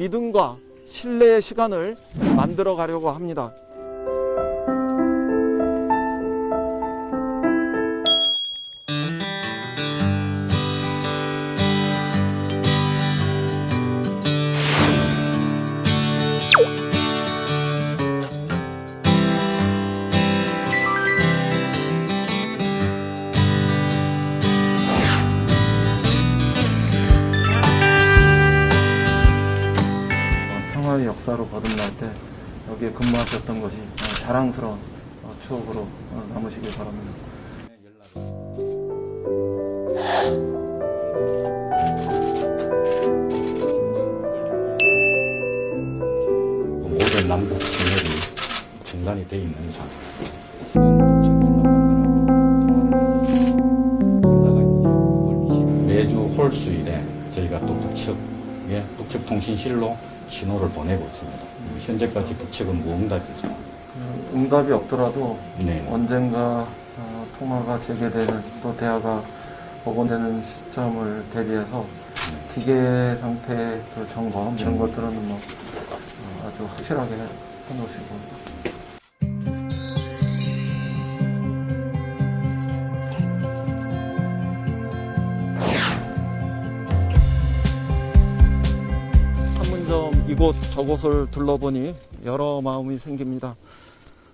믿음과 신뢰의 시간을 만들어 가려고 합니다. 근무하셨던 것이 어, 자랑스러운 어, 추억으로 어, 남으시길 바랍니다. 모든 남북 친협이 중단이 돼 있는 이상 매주 홀수일에 저희가 또 북측에 북측 통신실로 신호를 보내고 있습니다. 현재까지 북측은 무응답이 있습니다. 그 응답이 없더라도 네. 언젠가 어, 통화가 재개되는 또 대화가 복원되는 시점을 대비해서 기계 상태 그 점검 이런 것들은 뭐 어, 아주 확실하게 해놓으시고 이곳 저곳을 둘러보니 여러 마음이 생깁니다.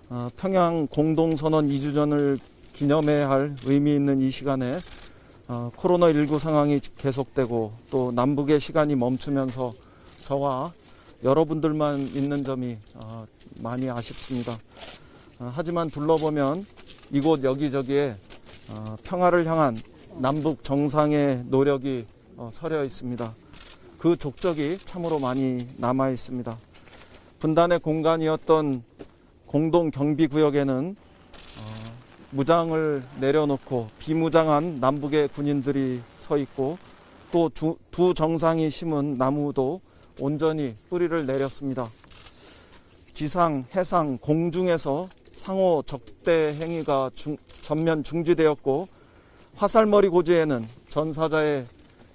어, 평양 공동선언 2주년을 기념해야 할 의미 있는 이 시간에 어, 코로나19 상황이 계속되고 또 남북의 시간이 멈추면서 저와 여러분들만 있는 점이 어, 많이 아쉽습니다. 어, 하지만 둘러보면 이곳 여기저기에 어, 평화를 향한 남북 정상의 노력이 어, 서려 있습니다. 그 족적이 참으로 많이 남아 있습니다. 분단의 공간이었던 공동 경비 구역에는 어, 무장을 내려놓고 비무장한 남북의 군인들이 서 있고 또 두 정상이 심은 나무도 온전히 뿌리를 내렸습니다. 지상, 해상, 공중에서 상호 적대 행위가 중- 전면 중지되었고 화살머리 고지에는 전사자의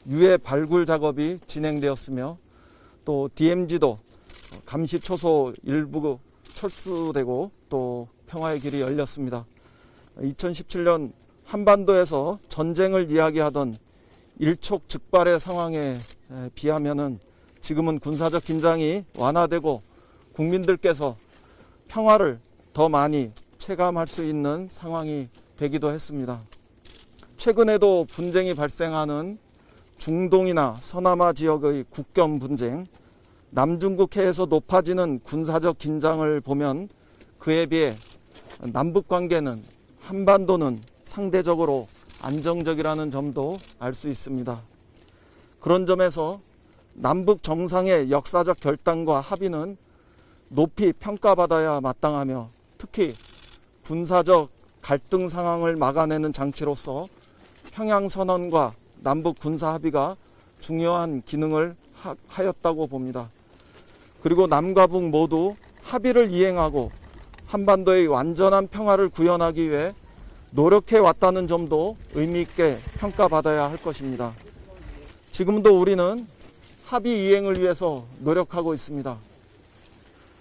유해 발굴 작업이 진행되었으며 또 DMZ도 감시 초소 일부 철수되고 또 평화의 길이 열렸습니다. 2017년 한반도에서 전쟁을 이야기하던 일촉즉발의 상황에 에, 비하면은 지금은 군사적 긴장이 완화되고 국민들께서 평화를 더 많이 체감할 수 있는 상황이 되기도 했습니다. 최근에도 분쟁이 발생하는 중동이나 서남아 지역의 국경 분쟁, 남중국해에서 높아지는 군사적 긴장을 보면 그에 비해 남북 관계는 한반도는 상대적으로 안정적이라는 점도 알 수 있습니다. 그런 점에서 남북 정상의 역사적 결단과 합의는 높이 평가받아야 마땅하며 특히 군사적 갈등 상황을 막아내는 장치로서 평양 선언과 남북 군사 합의가 중요한 기능을 하, 하였다고 봅니다. 그리고 남과 북 모두 합의를 이행하고 한반도의 완전한 평화를 구현하기 위해 노력해 왔다는 점도 의미 있게 평가받아야 할 것입니다. 지금도 우리는 합의 이행을 위해서 노력하고 있습니다.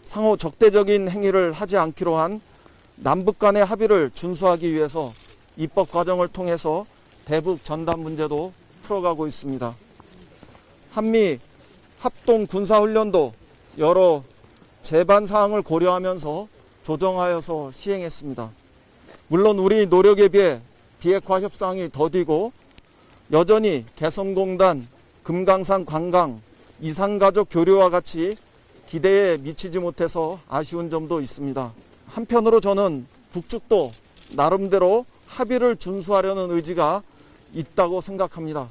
상호 적대적인 행위를 하지 않기로 한 남북 간의 합의를 준수하기 위해서 입법 과정을 통해서 대북 전단 문제도 풀어가고 있습니다. 한미 합동 군사훈련도 여러 제반 사항을 고려하면서 조정하여서 시행했습니다. 물론 우리 노력에 비해 비핵화 협상이 더디고 여전히 개성공단, 금강산 관광, 이산가족 교류와 같이 기대에 미치지 못해서 아쉬운 점도 있습니다. 한편으로 저는 북측도 나름대로 합의를 준수하려는 의지가 있다고 생각합니다.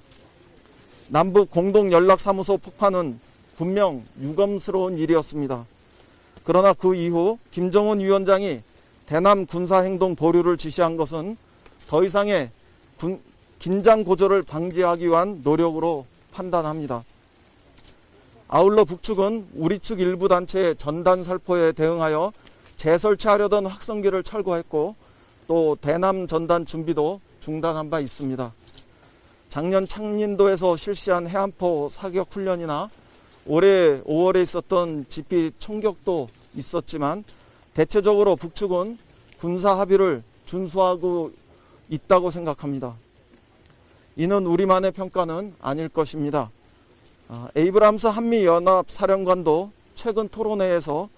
남북 공동 연락사무소 폭파는 분명 유감스러운 일이었습니다. 그러나 그 이후 김정은 위원장이 대남 군사행동 보류를 지시한 것은 더 이상의 군- 긴장 고조를 방지하기 위한 노력으로 판단합니다. 아울러 북측은 우리 측 일부 단체의 전단 살포에 대응하여 재설치하려던 확성기를 철거했고 또 대남 전단 준비도 중단한 바 있습니다. 작년 창린도에서 실시한 해안포 사격 훈련이나 올해 5월에 있었던 GP 총격도 있었지만 대체적으로 북측은 군사 합의를 준수하고 있다고 생각합니다. 이는 우리만의 평가는 아닐 것입니다. 아, 에이브람스 한미연합 사령관도 최근 토론회에서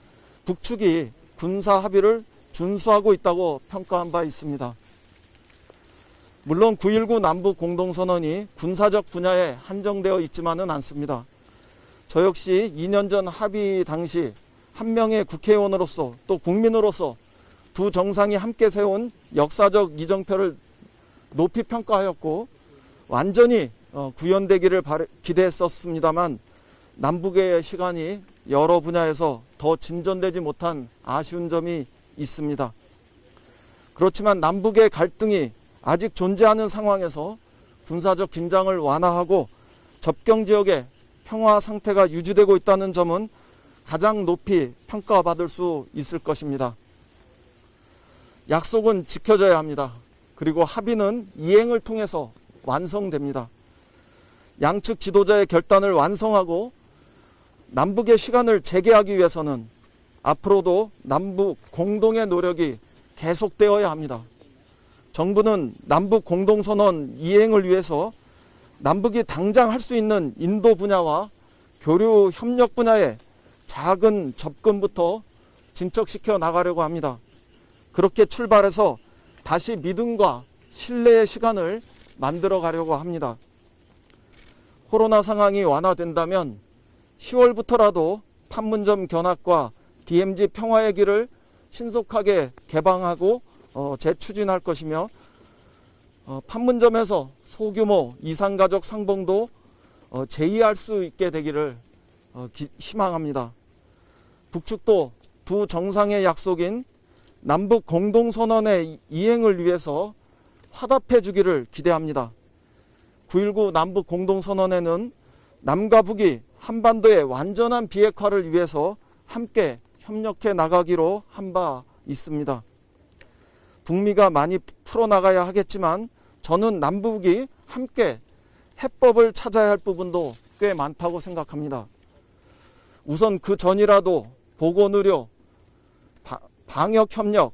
북측이 군사 합의를 준수하고 있다고 평가한 바 있습니다. 물론 9.19 남북 공동선언이 군사적 분야에 한정되어 있지만은 않습니다. 저 역시 2년 전 합의 당시 한 명의 국회의원으로서 또 국민으로서 두 정상이 함께 세운 역사적 이정표를 높이 평가하였고 완전히 어, 구현되기를 기대했었습니다만 남북의 시간이 여러 분야에서 더 진전되지 못한 아쉬운 점이 있습니다. 그렇지만 남북의 갈등이 아직 존재하는 상황에서 군사적 긴장을 완화하고 접경 지역의 평화 상태가 유지되고 있다는 점은 가장 높이 평가받을 수 있을 것입니다. 약속은 지켜져야 합니다. 그리고 합의는 이행을 통해서 완성됩니다. 양측 지도자의 결단을 완성하고 남북의 시간을 재개하기 위해서는 앞으로도 남북 공동의 노력이 계속되어야 합니다. 정부는 남북 공동선언 이행을 위해서 남북이 당장 할 수 있는 인도 분야와 교류 협력 분야에 작은 접근부터 진척시켜 나가려고 합니다. 그렇게 출발해서 다시 믿음과 신뢰의 시간을 만들어 가려고 합니다. 코로나 상황이 완화된다면 10월부터라도 판문점 견학과 DMZ 평화의 길을 신속하게 개방하고 어, 재추진할 것이며 어, 판문점에서 소규모 이상가족 상봉도 어, 제의할 수 있게 되기를 어, 기- 희망합니다. 북측도 두 정상의 약속인 남북 공동선언의 이행을 위해서 화답해 주기를 기대합니다. 9.19 남북 공동선언에는 남과 북이 한반도의 완전한 비핵화를 위해서 함께 협력해 나가기로 한 바 있습니다. 북미가 많이 풀어나가야 하겠지만 저는 남북이 함께 해법을 찾아야 할 부분도 꽤 많다고 생각합니다. 우선 그 전이라도 보건의료, 바- 방역협력,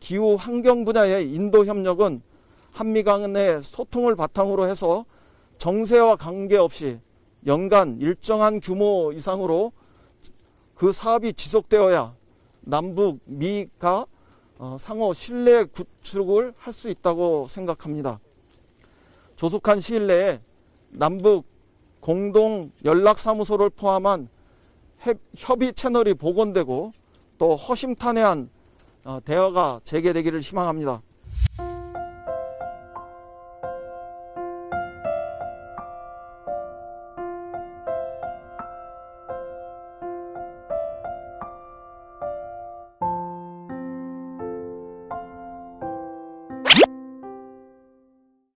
기후 환경 분야의 인도 협력은 한미 간의 소통을 바탕으로 해서 정세와 관계없이 연간 일정한 규모 이상으로 그 사업이 지속되어야 남북 미가 어, 상호 신뢰 구축을 할 수 있다고 생각합니다. 조속한 시일 내에 남북 공동 연락사무소를 포함한 협- 협의 채널이 복원되고 또 허심탄회한 어, 대화가 재개되기를 희망합니다.